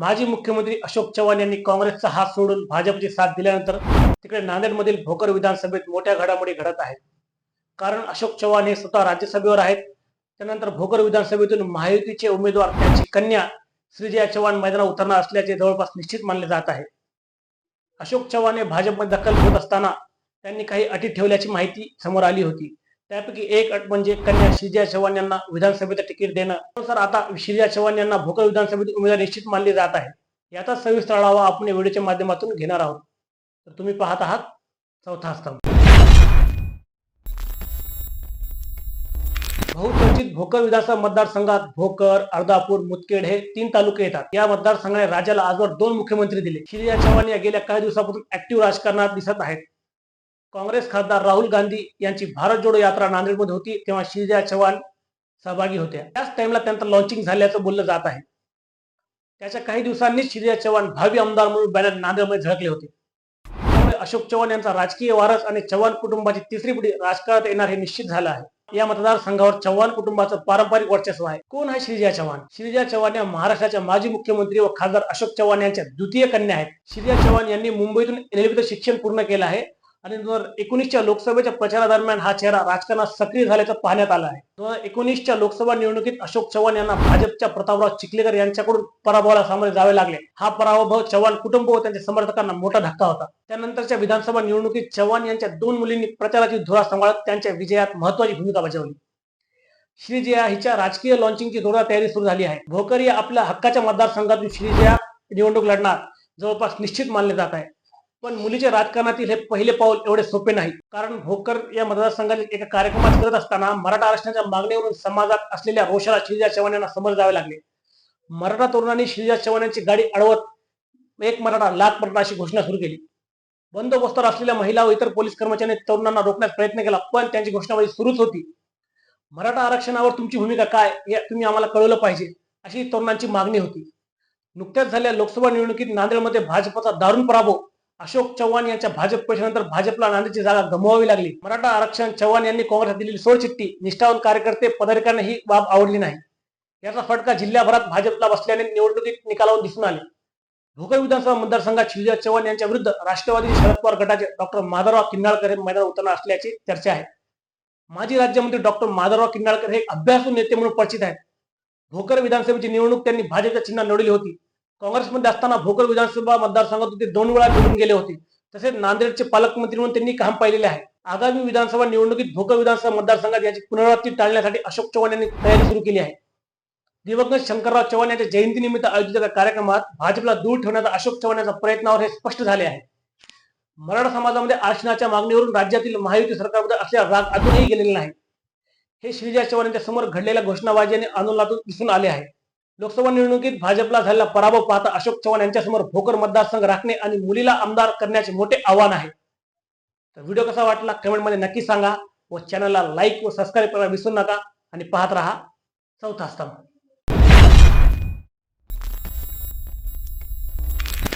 माजी मुख्यमंत्री अशोक चव्हाण यांनी काँग्रेसचा हात सोडून भाजपची साथ दिल्यानंतर तिकडे नांदेडमधील भोकर विधानसभेत मोठ्या घडामोडी घडत आहेत. कारण अशोक चव्हाण हे स्वतः राज्यसभेवर आहेत. त्यानंतर भोकर विधानसभेतून महायुतीचे उमेदवार त्यांची कन्या श्रीजया चव्हाण मैदानात उतरणार असल्याचे जवळपास निश्चित मानले जात आहे. अशोक चव्हाण हे भाजपमध्ये दखल घेत असताना त्यांनी काही अटी ठेवल्याची माहिती समोर आली होती. त्यापैकी एक अट म्हणजे कन्या श्रीजया चव्हाण यांना विधानसभेचं तिकीट देणं. सर आता श्रीजया चव्हाण यांना भोकर विधानसभेत उमेदवार निश्चित मानले जात आहे याचा सविस्तर आढावा आपण व्हिडिओच्या माध्यमातून घेणार आहोत. तर तुम्ही पाहत आहात चौथा स्तंभ. बहुचर्चित भोकर विधानसभा मतदारसंघात भोकर अर्धापूर मुदखेड हे तीन तालुके येतात. या मतदारसंघाने राज्याला आजवर दोन मुख्यमंत्री दिले. श्रीया चव्हाण या गेल्या काही दिवसापासून ऍक्टिव्ह राजकारणात दिसत आहेत. काँग्रेस खासदार राहुल गांधी यांची भारत जोडो यात्रा नांदेडमध्ये होती तेव्हा श्रीजया चव्हाण सहभागी होत्या. त्याच टाइमला त्यांचं लॉन्चिंग झाल्याचं बोललं जात आहे. त्याच्या काही दिवसांनीच शिवजया चव्हाण भावी आमदार म्हणून बॅनर नांदेडमध्ये झळकले होते. त्यामुळे अशोक चव्हाण यांचा राजकीय वारस आणि चव्हाण कुटुंबाची तिसरी पिढी राजकारणात येणार हे निश्चित झालं आहे. या मतदारसंघावर चव्हाण कुटुंबाचं पारंपरिक वर्चस्व आहे. कोण आहे श्रीजया चव्हाण? श्रीजया चव्हाण या महाराष्ट्राच्या माजी मुख्यमंत्री व खासदार अशोक चव्हाण यांच्या द्वितीय कन्या आहेत. श्रीजया चव्हाण यांनी मुंबईतून एलएबीचं शिक्षण पूर्ण केलं आहे. आणि दोन हजार एकोणीसच्या लोकसभेच्या प्रचारादरम्यान हा चेहरा राजकारणात सक्रिय झाल्याचं पाहण्यात आलं आहे. दोन हजार एकोणीसच्या लोकसभा निवडणुकीत अशोक चव्हाण यांना भाजपच्या प्रतापराव चिखलेकर यांच्याकडून पराभवाला सामोरे जावे लागले. हा पराभव चव्हाण कुटुंब व त्यांच्या समर्थकांना मोठा धक्का होता. त्यानंतरच्या विधानसभा निवडणुकीत चव्हाण यांच्या दोन मुलींनी प्रचाराची धुरा सांभाळत त्यांच्या विजयात महत्वाची भूमिका बजावली. श्रीजया हिच्या राजकीय लॉन्चिंगची जोरदार तयारी सुरू झाली आहे. भोकर या आपल्या हक्काच्या मतदारसंघातून श्रीजया निवडणूक लढणार जवळपास निश्चित मानले जात आहे. पण मुलीच्या राजकारणातील हे पहिले पाऊल एवढे सोपे नाही. कारण भोकर या मतदारसंघातील एका कार्यक्रमात करत असताना मराठा आरक्षणाच्या मागणीवरून समाजात असलेल्या रोषाला शिरीजा चव्हाण यांना समोर जावे लागले. मराठा तरुणांनी शिरीजा चव्हाण यांची गाडी अडवत एक मराठा लाख मराठा अशी घोषणा सुरू केली. बंदोबस्तावर असलेल्या महिला व इतर पोलीस कर्मचाऱ्यांनी तरुणांना रोखण्याचा प्रयत्न केला पण त्यांची घोषणाबाजी सुरूच होती. मराठा आरक्षणावर तुमची भूमिका काय हे तुम्ही आम्हाला कळवलं पाहिजे अशी तरुणांची मागणी होती. नुकत्याच झालेल्या लोकसभा निवडणुकीत नांदेडमध्ये भाजपचा दारुण पराभव अशोक चव्हाण यांच्या भाजप पैशानंतर भाजपला नांदेडची जागा गमवावी लागली. मराठा आरक्षण चव्हाण यांनी काँग्रेसला दिलेली सोडचिठ्ठी निष्ठावून कार्यकर्ते पदाधिकाऱ्यांना ही बाब आवडली नाही. याचा फटका जिल्ह्याभरात भाजपला बसल्याने निवडणुकीत निकालावून दिसून आले. भोकर विधानसभा मतदारसंघात शिवराज चव्हाण यांच्या विरुद्ध राष्ट्रवादी शरद पवार गटाचे डॉक्टर माधवराव किन्नाळकर हे मैदान उतरणार असल्याची चर्चा आहे. माजी राज्यमंत्री डॉक्टर माधवराव किन्नाळकर हे अभ्यासू नेते म्हणून परिचित आहेत. भोकर विधानसभेची निवडणूक त्यांनी भाजपच्या चिन्ह निवडली होती. काँग्रेसमध्ये असताना भोकर विधानसभा मतदारसंघात ते दोन वेळा निवडून गेले होते. तसेच नांदेडचे पालकमंत्री म्हणून त्यांनी काम पाहिलेले आहे. आगामी विधानसभा निवडणुकीत भोकर विधानसभा मतदारसंघात याची पुनरावृत्ती टाळण्यासाठी अशोक चव्हाण यांनी तयारी सुरू केली आहे. दिवंगत शंकरराव चव्हाण यांच्या जयंतीनिमित्त आयोजित एका कार्यक्रमात भाजपला दूर ठेवण्याचा अशोक चव्हाण यांचा प्रयत्नावर हे स्पष्ट झाले आहे. मराठा समाजामध्ये आरक्षणाच्या मागणीवरून राज्यातील महायुती सरकारबद्दल असलेला राग अजूनही गेलेला नाही. हे श्रीजय चव्हाण यांच्या समोर घडलेल्या घोषणाबाजी आणि आंदोलनातून दिसून आले आहे. लोकसभा निवडणुकीत भाजपला झालेला पराभव पाहता अशोक चव्हाण यांच्यासमोर भोकर मतदारसंघ राखणे आणि मुलीला आमदार करण्याचे मोठे आव्हान आहे. तर व्हिडिओ कसा वाटला कमेंटमध्ये नक्की सांगा व चॅनलला लाईक व सबस्क्राईब करायला विसरू नका आणि पाहत राहा चौथा स्तंभ.